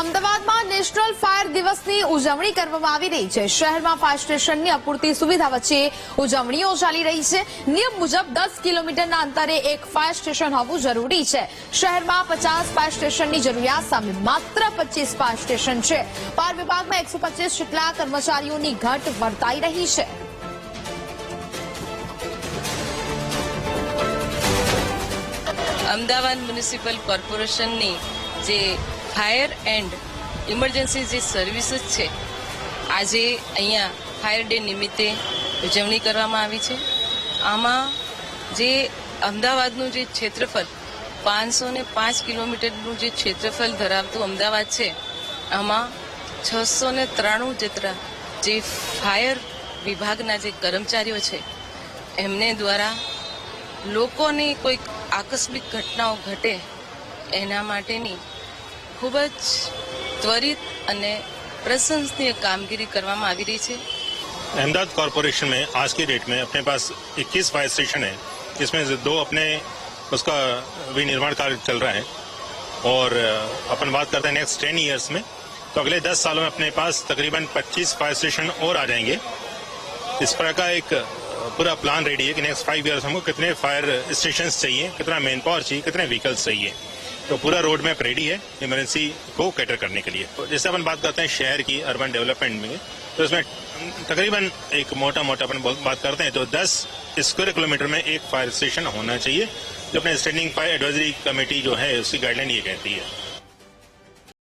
અમદાવાદમાં national fire દિવસની ઉજવણી કરવામાં આવી રહી છે. શહેરમાં ફાયર સ્ટેશનની અપૂરતી સુવિધા વચ્ચે ઉજવણીઓ ચાલી રહી છે. નિયમ મુજબ દસ કિલોમીટરના અંતરે એક ફાયર સ્ટેશન હોવું જરૂરી છે. શહેરમાં પચાસ ફાયર સ્ટેશનની જરૂરિયાત સામે માત્ર પચીસ ફાયર સ્ટેશન છે. ફાયર વિભાગમાં એકસો જેટલા કર્મચારીઓની ઘટ વર્તાઈ રહી છે. અમદાવાદ મ્યુનિસિપલ કોર્પોરેશનની જે ફાયર એન્ડ ઇમરજન્સી જે સર્વિસીસ છે, આજે અહીંયા ફાયર ડે નિમિત્તે ઉજવણી કરવામાં આવી છે. આમાં જે અમદાવાદનું જે ક્ષેત્રફળ પાંચસો ને પાંચ કિલોમીટરનું જે ક્ષેત્રફળ ધરાવતું અમદાવાદ છે, આમાં છસો ને ત્રાણું જેટલા જે ફાયર વિભાગના જે કર્મચારીઓ છે, એમને દ્વારા લોકોની કોઈક આકસ્મિક ઘટનાઓ ઘટે, એના માટેની ખૂબ જ ત્વરિત અને પ્રશંસનીય કામગીરી કરવામાં આવી રહી છે अहमदाबाद कॉरपोरेशन में आज की डेट में अपने पास 21 फायर स्टेशन है जिसमें से दो अपने उसका विनिर्माण कार्य चल रहा है और अ, अपन बात करते हैं नेक्स्ट टेन ईयर्स में तो अगले 10 सालों में अपने पास तकरीबन 25 फायर स्टेशन और आ जाएंगे इस तरह का एक अ, पूरा प्लान रेडी है कि नेक्स्ट फाइव ईयर्स हमको कितने फायर स्टेशन चाहिए, कितना मैन पावर चाहिए, कितने व्हीकल्स चाहिए। तो पूरा रोड मैप रेडी है इमरजेंसी को कैटर करने के लिए। तो जैसे अपन बात करते हैं शहर की अर्बन डेवलपमेंट में तो इसमें तकरीबन एक मोटा मोटा अपन बात करते हैं तो 10 स्क्वायर किलोमीटर में एक फायर स्टेशन होना चाहिए, जो अपने स्टैंडिंग फायर एडवाइजरी कमेटी जो है, उसकी गाइडलाइन ये कहती है।